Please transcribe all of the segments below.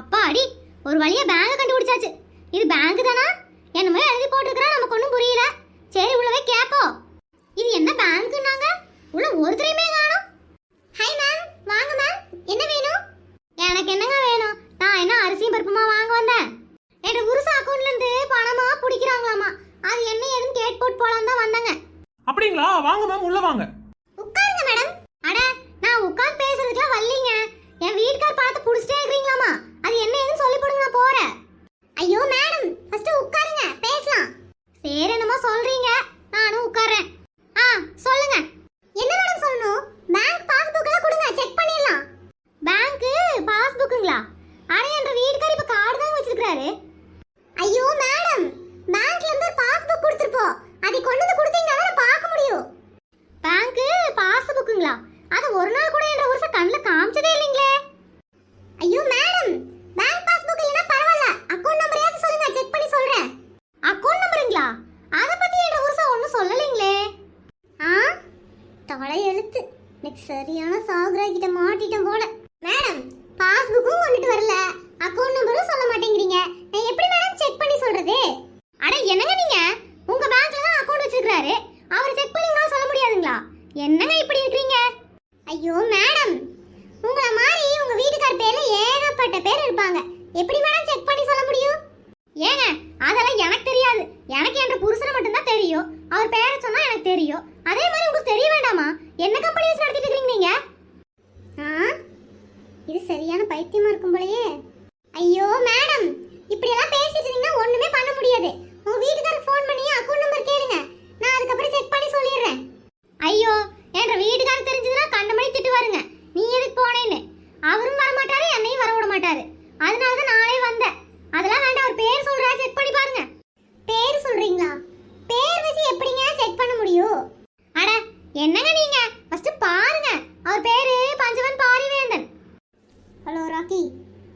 அப்பா அடி ஒரு வழியா பேங்க் கண்டுபிடிச்சாச்சு. இது பேங்க் தானா? என்னமோ எழுதி போட்டிருக்கிறா நமக்கு ஒன்றும் புரியல. சரி உள்ளவே கேட்போம் இது என்ன பேங்க்னாங்க உள்ள ஒருத்தரையுமே காணும். ஹாய் மேம் வாங்க மேம் என்ன வேணும்? எனக்கு என்னங்க வேணும்? நான் என்ன அரிசியும் பருப்புமா வாங்க வந்தேன்? என் உருசு அக்கௌண்ட்ல இருந்து பணமா பிடிக்கிறாங்களாமா? அது என்ன ஏதுன்னு கேட் போட்டு போலாம் தான் வந்தேங்க. அப்படிங்களா? வாங்க மேம் உள்ள வாங்க உட்காருங்க மேடம் அட நான் உட்கார்ந்து பேசுறதுக்குலாம் வரலீங்க என் வீட்டுக்கார் பார்த்து புடிச்சிட்டே இருக்கீங்களாமா அது என்ன ஏதுன்னு சொல்லி போடுங்க நான் போறேன் ஐயோ மேடம் ஃபர்ஸ்ட் உட்காருங்க பேசலாம் சரி என்னமோ சொல்றீங்க நானும் உட்கார்றேன் ஆ சொல்லுங்க என்ன மேடம் சொல்லணும் பேங்க் பாஸ்புக்லாம் கொடுங்க செக் பண்ணிடலாம் பேங்க் பாஸ்புக்குங்களா அட என்ற வீட்டுக்கார் இப்ப கார்டு தான் வச்சிருக்காரு ஐயோ மேடம் பேங்க்ல இருந்து ஒரு பாஸ்புக் கொடுத்துருப்போம் அதை கொண்டு வந்து கொடுத்தீங்கன்னா தான் பார்க்க முடியும் பேங்க்கு பாஸ்புக்குங்களா அது ஒரு நாள் கூட என்ற வருஷம் கண்ணில் காமிச்சதே இல்லைங்களே ஐயோ மேடம் பேங்க் பாஸ்புக் இல்லைன்னா பரவாயில்ல அக்கௌண்ட் நம்பரையாவது சொல்லுங்க செக் பண்ணி சொல்றேன் அக்கௌண்ட் நம்பருங்களா அதை பத்தி என்ற வருஷம் ஒன்றும் சொல்லலைங்களே ஆ தலை எழுத்து இன்னைக்கு சரியான சாகுரா கிட்ட மாட்டிட்டேன் போல மேடம் பாஸ்புக்கும் கொண்டுட்டு வரல அக்கௌண்ட் நம்பரும் சொல்ல மாட்டேங்கிறீங்க நான் எப்படி மேடம் செக் பண்ணி சொல்றது அட என்னங்க நீங்க? உங்க பேங்க்ல தான் அக்கௌண்ட் வச்சிருக்காரு அவர் செக் பண்ணிங்களாம் சொல்ல முடியாதுங்களா? என்னங்க இப்படி இருக்கீங்க? ஐயோ மேடம் உங்கள மாதிரி உங்க வீட்டுக்கார் பேர்ல ஏகப்பட்ட பேர் இருப்பாங்க. எப்படி மேடம் செக் பண்ணி சொல்ல முடியும்? ஏங்க அதெல்லாம் எனக்கு தெரியாது. எனக்கு என்ற புருஷனை மட்டும்தான் தெரியும். அவர் பேரை சொன்னா எனக்கு தெரியும். அதே மாதிரி உங்களுக்கு தெரிய வேண்டாமா? என்ன கம்பெனி வச்சு நடத்திட்டு இருக்கீங்க நீங்க? ஆ? இது சரியான பைத்தியமா இருக்கும் போலயே. ஐயோ மேடம் இப்படி எல்லாம் முடியாது உங்க வீட்டுக்காரருக்கு ஃபோன் பண்ணி அக்கௌண்ட் நம்பர் கேளுங்க. நான் அதுக்கப்புறம் செக் பண்ணி சொல்லிடுறேன். ஐயோ என்ற வீட்டுக்காரர் தெரிஞ்சதுன்னா கண்டமணி திட்டுவாருங்க. நீ எதுக்கு போனேன்னு. அவரும் வர மாட்டாரு என்னையும் வர விட மாட்டாரு. அதனால தான் நானே வந்தேன். அதெல்லாம் வேண்டாம் அவர் பேர் சொல்றா செக் பண்ணி பாருங்க. பேர் சொல்றீங்களா? பேர் வச்சு எப்படிங்க செக் பண்ண முடியும்? அட என்னங்க நீங்க? ஃபர்ஸ்ட் பாருங்க. அவர் பேரு பஞ்சவன் பாரிவேந்தன். ஹலோ ராக்கி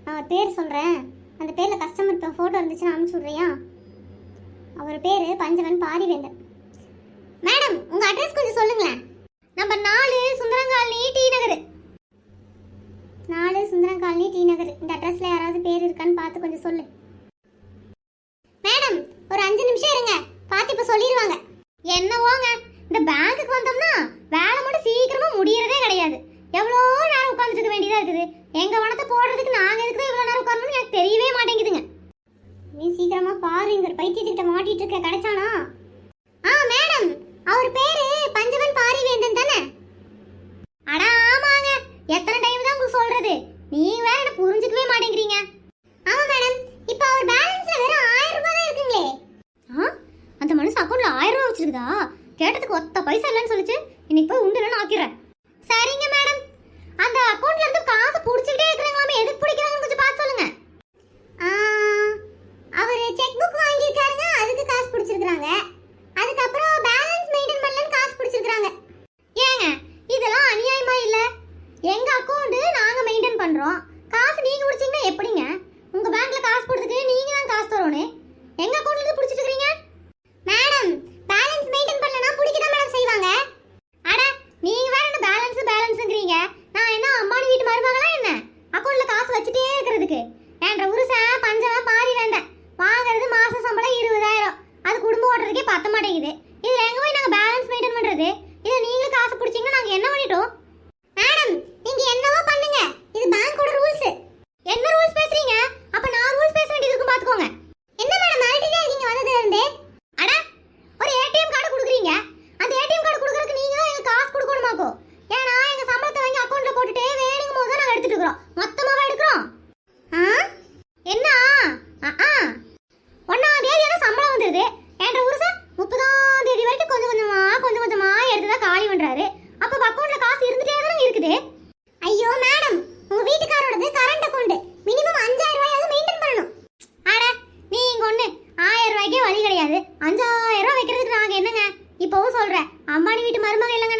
நான் ஒரு பேர் சொல்றேன். அந்த பேர்ல கஸ்டமர் ஃபோட்டோ இருந்துச்சுன்னா அனுப்பிச்சு விட்றியா? அவர் பேர் பஞ்சவன் பாரிவேந்தன் மேடம் உங்கள் அட்ரஸ் கொஞ்சம் சொல்லுங்களேன். நம்பர் நாலு சுந்தரங்காலனி டி நகர். நாலு சுந்தரங்காலனி டி நகர். இந்த அட்ரஸில் யாராவது பேர் இருக்கான்னு பார்த்து கொஞ்சம் சொல்லு. மேடம் ஒரு அஞ்சு நிமிஷம் இருங்க. பார்த்து இப்போ சொல்லிடுவாங்க என்னவோங்க இந்த பேங்க்குக்கு வந்தோம்னா வேலை மட்டும் சீக்கிரமா முடியறதே கிடையாது எவ்வளோ நேரம் உட்காந்துட்டு இருக்க வேண்டியதா இருக்குது எங்க வனத்தை போடுறதுக்கு நாங்க எதுக்கு இவ்வளோ நேரம் உட்காரணும்னு எனக்கு தெரியவே மாட்டேங்குதுங்க நீ சீக்கிரமா பாரு இங்க ஒரு பைத்தியத்துக்கிட்ட மாட்டிட்டு இருக்க கிடைச்சானா ஆ மேடம் அவர் பேரு பஞ்சவன் பாரிவேந்தன் தானே அட ஆமாங்க எத்தனை டைம் தான் உங்களுக்கு சொல்றது? நீங்க வேற என்ன புரிஞ்சுக்கவே மாட்டேங்கிறீங்க. அஞ்சாயிரம் ரூபா வைக்கிறதுக்கு நாங்க என்னங்க? இப்பவும் சொல்றேன். அம்பானி வீட்டு மருமக இல்லைங்க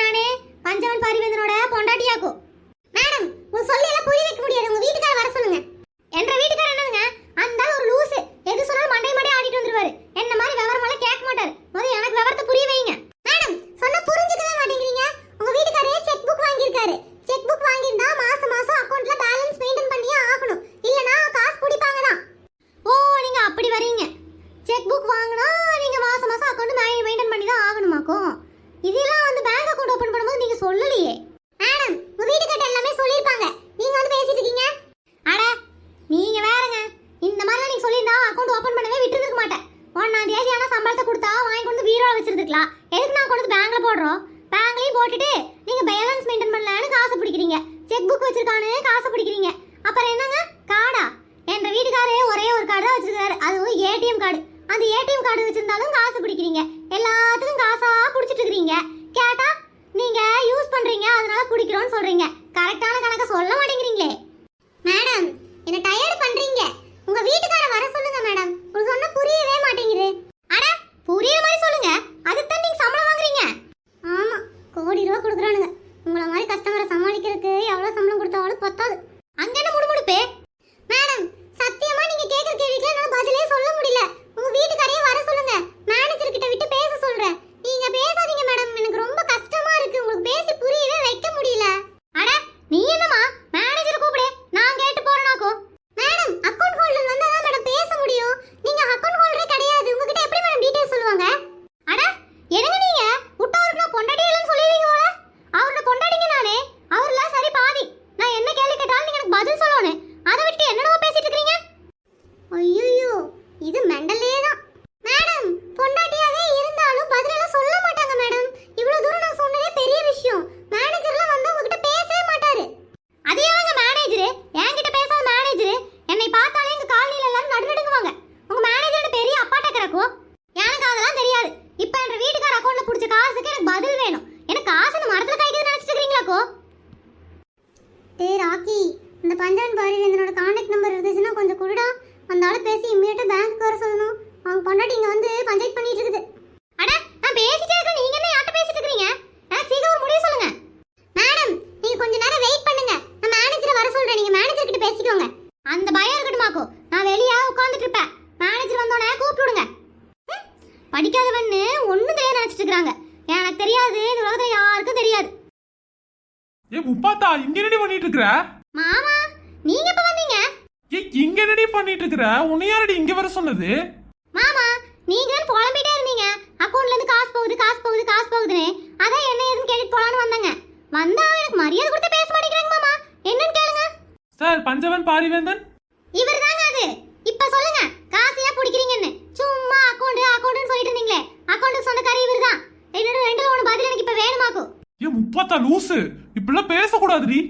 வச்சிருந்துக்கலாம் எதுக்கு நான் கொண்டு பேங்க்ல போடுறோம்? பேங்க்லயும் போட்டுட்டு நீங்க பேலன்ஸ் மெயின்டைன் பண்ணலன்னு காசு பிடிக்கிறீங்க. செக் புக் வச்சிருக்கானு காசு பிடிக்கிறீங்க. அப்புறம் என்னங்க? கார்டா என்ற வீட்டுக்காரே ஒரே ஒரு கார்டு தான் வச்சிருக்காரு. அதுவும் ஏடிஎம் கார்டு அந்த ஏடிஎம் கார்டு வச்சிருந்தாலும் காசு பிடிக்கிறீங்க. எல்லாத்துக்கும் காசா பிடிச்சிட்டு இருக்கிறீங்க. கேட்டா நீங்க யூஸ் பண்றீங்க அதனால பிடிக்கிறோம்னு சொல்றீங்க. கரெக்டான கணக்க சொல்ல மாட்டேங்கிறீங்களே. மேடம் என்ன டயர்டு பண்றீங்க. உங்க வீட்டுக்கார வர சொல்லுங்க மேடம் உங்களுக்கு சொன்னா புரியவே மாட்டேங்குது. அட புரியுற மாதிரி சொல்லுங்க. அதுதான் நீங்க சம்பளம் வாங்குறீங்க? ஆமா கோடி ரூபா கொடுக்குறானுங்க உங்கள மாதிரி கஸ்டமரை சமாளிக்கிறதுக்கு எவ்வளவு சம்பளம் கொடுத்தாலும் பத்தாது அங்க என்ன முடுமுடுப்பே மேடம் சத்தியமா நீங்க கேக்குற கேள்விக்கு என்னால பதிலே சொல்ல முடியல உங்க வீட்டுக்காரையே வர சொல்லுங்க மேனேஜர் கிட்ட விட்டு பேச சொல்றேன் நீங்க பேசாதீங்க மேடம் எனக்கு ரொம்ப கஷ்டமா இருக்கு உங்களுக்கு பேசி புரியவே வைக்க முடியல அட நீ என்னமா மேனேஜர் கூப்பிடு நான் கேட்டு போறேனாக்கோ மேடம் அக்கவுண்ட் ஹோல்டர் வந்தா தான் மேடம் பேச முடியும் நீங்க அக்கவுண்ட் ஹோல்டரே கிடையாது உங்ககிட்ட எப்படி மேடம் டீடைல்ஸ் சொல்லுவாங்க அட என்னங்க நீங்க விட்டவருக்கு நான் பொண்டாட்டி இல்லைன்னு சொல்லுவீங்க போல அவரோட பொண்டாட்டிங்க நானே அவர்ல சரி பாதி நான் என்ன கேள்வி கேட்டாலும் நீங்க எனக்கு பதில் சொல்லணும் அதை விட்டு என்னடா பேசிட்டு இருக்கீங்க ஐயோ இது மெண்டலே தான் மேடம் பொண்டாட்டியாவே இருந்தாலும் பதிலெல்லாம் சொல்ல மாட்டாங்க மேடம். இவ்வளவு தூரம் நான் சொன்னதே பெரிய விஷயம். மேனேஜர்லாம் வந்து உங்ககிட்ட பேசவே மாட்டாரு. அது எவங்க மேனேஜரு? என்கிட்ட பேசாத மேனேஜரு? என்னை பார்த்தாலே எங்க காலனில எல்லாரும் நடுநடுங்குவாங்க. உங்க மேனேஜரோட பெரிய அப்பாட்ட கிடக்கும் எனக்கு அதெல்லாம் தெரியாது. இப்போ என்ற வீட்டுக்கார அக்கௌண்ட்ல பிடிச்ச காசுக்கு எனக்கு பதில் வேணும். எனக்கு காசு இந்த மரத்துல கைக்குது நினைச்சிட்டு இருக்கீங்களாக்கோ டேய் ராக்கி இந்த பஞ்சாயத்து பாரிவேந்தனோட கான்டாக்ட் நம்பர் இருந்துச்சுன்னா கொஞ்சம் கொடுடா. அந்த ஆளை பேசி இம்மீடியட்டா பேங்க் வர சொல்லணும். அவங்க பொண்டாட்டி இங்க வந்து பஞ்சாயத்து பண்ணிட்டு இருக்குது. அட நான் பேசிட்டே இருக்கேன். நீங்க என்ன யார்ட்ட பேசிட்டு இருக்கீங்க எனக்கு சீக்கிரம் ஒரு முடிவு சொல்லுங்க. மேடம் நீங்க கொஞ்ச நேரம் வெயிட் பண்ணுங்க. நான் மேனேஜரை வர சொல்றேன். நீங்க மேனேஜர் கிட்ட பேசிக்கோங்க. அந்த பயம் இருக்கட்டுமாக்கோ நான் வெளியே உட்கார்ந்துட்டு இருப்பேன். மேனேஜர் வந்தோடனே கூப்பிட்டு விடுங்க. ம், படிக்காதவன்னு ஒண்ணும் தெரியாது நினைச்சிட்டு இருக்காங்க எனக்கு தெரியாது. இந்த உலகத்துல யாருக்கும் தெரியாது. ஏ முப்பாத்தா இங்க என்னடி பண்ணிட்டு இருக்கிற மாமா நீங்க எப்ப வந்தீங்க ஏ இங்க என்னடி பண்ணிட்டு இருக்கிற உன்னை யாரடி இங்க வர சொன்னது? மாமா நீங்க புலம்பிட்டே இருந்தீங்க? அக்கவுண்ட்ல இருந்து காசு போகுது காசு போகுது காசு போகுதுன்னு. அதான் என்ன ஏதுன்னு கேட்டுட்டு போலான்னு வந்தாங்க. வந்தா எனக்கு மரியாதை கொடுத்து பேச மாட்டேங்கிறாங்க மாமா. என்னன்னு கேளுங்க. சார் பஞ்சவன் பாரிவேந்தன்? இவர் தாங்க அது. இப்ப சொல்லுங்க காசு ஏன் பிடிக்கிறீங்கன்னு? சும்மா அக்கவுண்ட் அக்கவுண்ட்னு சொல்லிட்டு இருந்தீங்களே. அக்கவுண்ட் சொந்தக்காரி இவர் தான் என்னோட ரெண்டுல ஒன்று பதில் எனக்கு இப்ப வேணுமாக்கும்? ஏ முப்பாத்தா லூசு. இப்படிலாம் பேசக்கூடாதுடி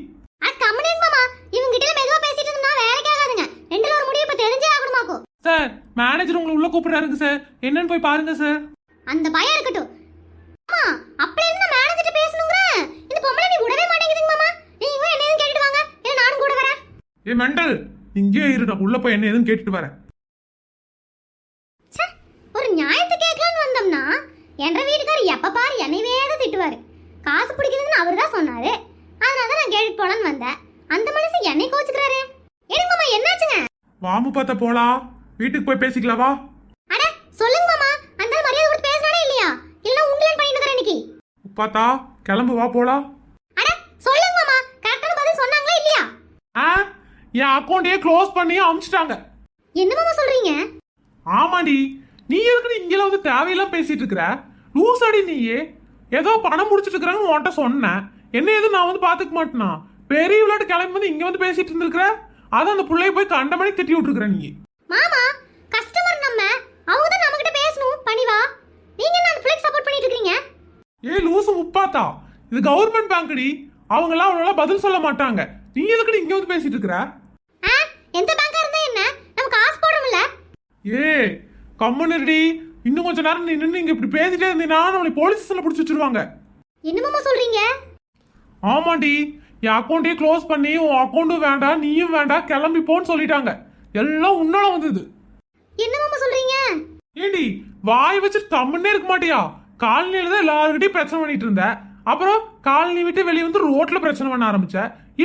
அது கம்முனு மாமா இவங்க கிட்ட மெதுவா பேசிட்டு இருந்தா வேலைக்கு ஆகாதுங்க ரெண்டுல ஒரு முடிவு இப்ப தெரிஞ்சே ஆகணுமாக்கும் சார் மேனேஜர் உங்களை உள்ள கூப்பிடுறாருங்க சார் என்னன்னு போய் பாருங்க சார் அந்த பயம் இருக்கட்டும். அம்மா அப்படி இருந்து பேசணுங்கற? இந்த பொம்பளை நீ விடவே மாட்டேங்குதுங்க மாமா. நீங்க என்ன கேட்டுட்டு வாங்க? இல்ல நானும் கூட வரேன். ஏ மெண்டல் இங்கே இரு நான் உள்ள போய் என்ன ஏதுன்னு கேட்டுட்டு வரேன். ஒரு நியாயத்தை கேட்கலான்னு வந்தோம்னா என்ற வீட்டுக்காரர் எப்ப பாரு என்னையவே தான் திட்டுவாரு. காசு பிடிக்குதுன்னு அவர் தான் சொன்னாரு. அதனால தான் நான் கேட்டுட்டு போலான்னு வந்தேன். அந்த மனுஷன் என்னை கோச்சுக்கிறாரு. எனக்கு மாமா என்னாச்சுங்க? வா முப்பாத்தா போலாம் வீட்டுக்கு போய் பேசிக்கலாவா? அட சொல்லுங்க மாமா. அந்த மரியாதை கொடுத்து பேசுறானே இல்லையா? இல்ல உங்களே பண்ணிட்டு இருக்கிறேன் இன்னைக்கு? முப்பாத்தா கிளம்பு வா போலாம். அட சொல்லுங்க மாமா. கரெக்டான பதில் சொன்னாங்களா இல்லையா? ஆ என் அக்கௌண்ட்டையே க்ளோஸ் பண்ணி அமுச்சிட்டாங்க. என்ன மாமா சொல்றீங்க? ஆமாடி நீ எதுக்கு இங்கே வந்து தேவையெல்லாம் பேசிட்டு இருக்கிற? லூசாடி நீயே. ஏதோ பணம் முடிச்சிட்டு இருக்கிறாங்கன்னு உன்கிட்ட சொன்னேன். என்ன எது நான் வந்து பாத்துக்க மாட்டேனா? பெரிய விளையாட்டு கிளம்பி வந்து இங்க வந்து பேசிட்டு இருந்திருக்கிற? அதான் அந்த பிள்ளைய போய் கண்ட மணி திட்டி விட்டுருக்கிற நீ மாமா கஸ்டமர் நம்ம. அவங்க தான் நம்ம கிட்ட பேசணும் பணிவா நீங்க என்ன அந்த பிள்ளைக்கு சப்போர்ட் பண்ணிட்டு இருக்கீங்க? ஏ லூசு முப்பாத்தா இது கவர்மெண்ட் பேங்க்டி அவங்கெல்லாம் அவ்வளோ பதில் சொல்ல மாட்டாங்க. நீ எதுக்கு இங்க வந்து பேசிட்டு இருக்கிற எந்த பேங்கா இருந்தா என்ன? நம்ம காசு போடுறோம்ல. ஏ கம்முனடி இன்னும் கொஞ்ச நேரம் நீ நின்று இங்க இப்படி பேசிட்டே இருந்தீங்கன்னா நம்மளை போலீஸ் ஸ்டேஷன்ல பிடிச்சி வச்சிருவாங்க. என்ன மாமா சொல்றீங்க? ஆமாண்டி. என் அக்கௌண்ட்டையே க்ளோஸ் பண்ணி உன் அக்கௌண்ட்டும் வேண்டாம் நீயும் வேண்டாம் கிளம்பி போன்னு சொல்லிட்டாங்க. எல்லாம் உன்னால வந்தது. என்ன மாமா சொல்றீங்க? ஏண்டி வாய் வச்சு தம்முன்னே இருக்க மாட்டியா? காலனியில தான் எல்லாருக்கிட்டையும் பிரச்சனை பண்ணிட்டு இருந்த. அப்புறம் காலனி விட்டு வெளியே வந்து ரோட்ல பிரச்சனை பண்ண ஆரம்பிச்ச.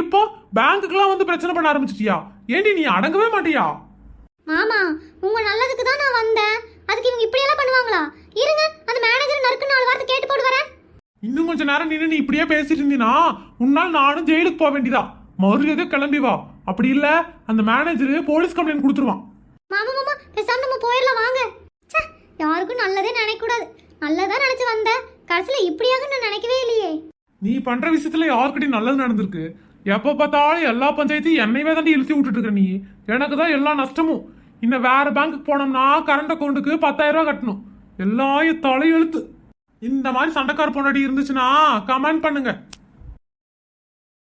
இப்போ பேங்க்குக்கெல்லாம் வந்து பிரச்சனை பண்ண ஆரம்பிச்சிட்டியா? ஏண்டி நீ அடங்கவே மாட்டியா? மாமா உங்க நல்லதுக்கு தான் நான் வந்தேன். அதுக்கு இவங்க இப்படி எல்லாம் பண்ணுவாங்களா? இருங்க அந்த மேனேஜர் நறுக்கு நாலு வார்த்தை கேட்டு போட்டு வரேன். இன்னும் கொஞ்ச நேரம் நின்று நீ இப்படியே பேசிட்டு இருந்தீனா உன்னால் நானும் ஜெயிலுக்கு போக வேண்டியதா? மறுபடியும் கிளம்பி வா? அப்படி இல்ல அந்த மேனேஜர் போலீஸ் கம்ப்ளைண்ட் கொடுத்துருவான். மாமா மாமா பேசாம நம்ம போயிடலாம் வாங்க. ச்சே யாருக்கும் நல்லதே நினைக்க கூடாது நல்லதா நினைச்சு வந்தேன் கடைசியில இப்படியாக நான் நினைக்கவே இல்லையே. நீ பண்ற விஷயத்துல யாருக்கிட்டையும் நல்லது நடந்திருக்கு. எப்ப பார்த்தாலும் எல்லா பஞ்சாயத்தையும் என்னையவே தாண்டி இழுத்தி விட்டுட்டு இருக்க நீ. எனக்கு தான் எல்லா நஷ்டமும். இன்னும் வேற பேங்க்குக்கு போனோம்னா கரண்ட் அக்கௌண்ட்டுக்கு பத்தாயிரம் ரூபாய் கட்டணும். எல்லாம் என் தலையெழுத்து. இந்த மாதிரி சண்டைக்கார பொண்டாட்டி இருந்துச்சுன்னா கமெண்ட் பண்ணுங்க.